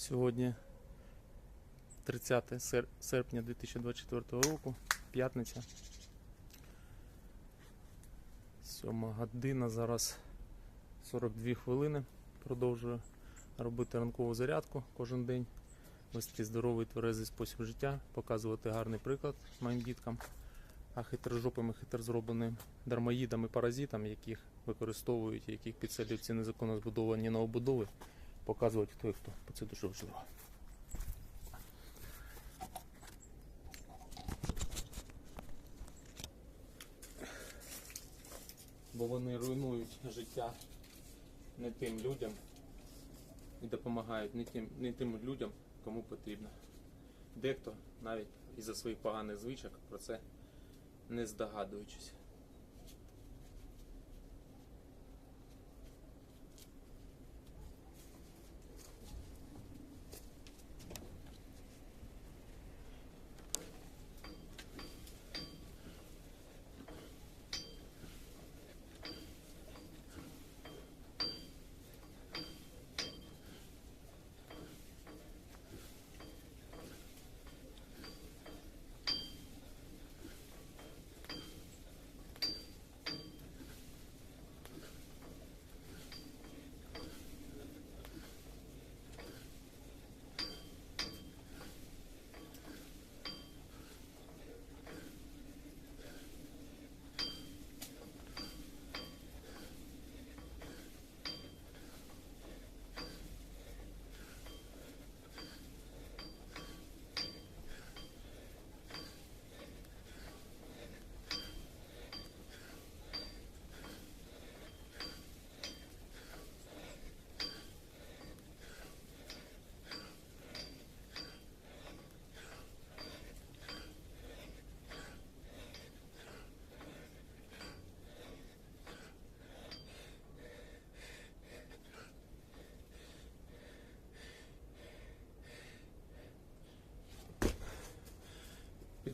Сьогодні 30 серпня 2024 року, п'ятниця. Сьома година, зараз 42 хвилини. Продовжую робити ранкову зарядку кожен день, вести здоровий тверезий спосіб життя, показувати гарний приклад моїм діткам, а хитрожопим і хитрозробленим дармоїдам і паразитам, яких використовують, яких підселюють ці незаконно збудовані новобудови, показувати хто хто, бо це дуже важливо. Бо вони руйнують життя не тим людям і допомагають не тим, не тим людям, кому потрібно. Дехто навіть із-за своїх поганих звичок про це не здогадуючись.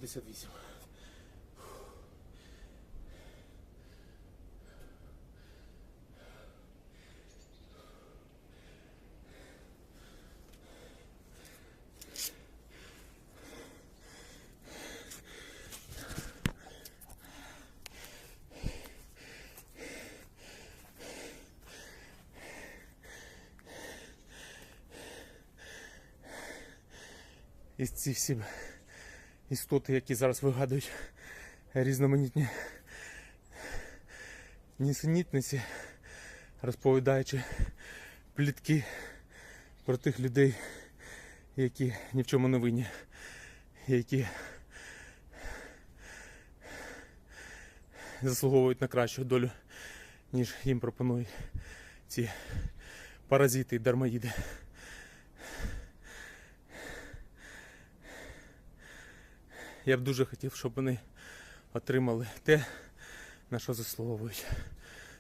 П'ятдесят вісім. І ці всі істоти, які зараз вигадують різноманітні нісенітниці, розповідаючи плітки про тих людей, які ні в чому не винні, які заслуговують на кращу долю, ніж їм пропонують ці паразити і дармоїди. Я б дуже хотів, щоб вони отримали те, на що заслуговують.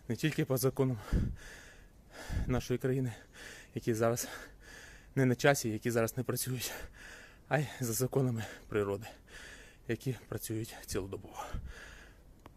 Не тільки по законам нашої країни, які зараз не на часі, які зараз не працюють, а й за законами природи, які працюють цілодобово.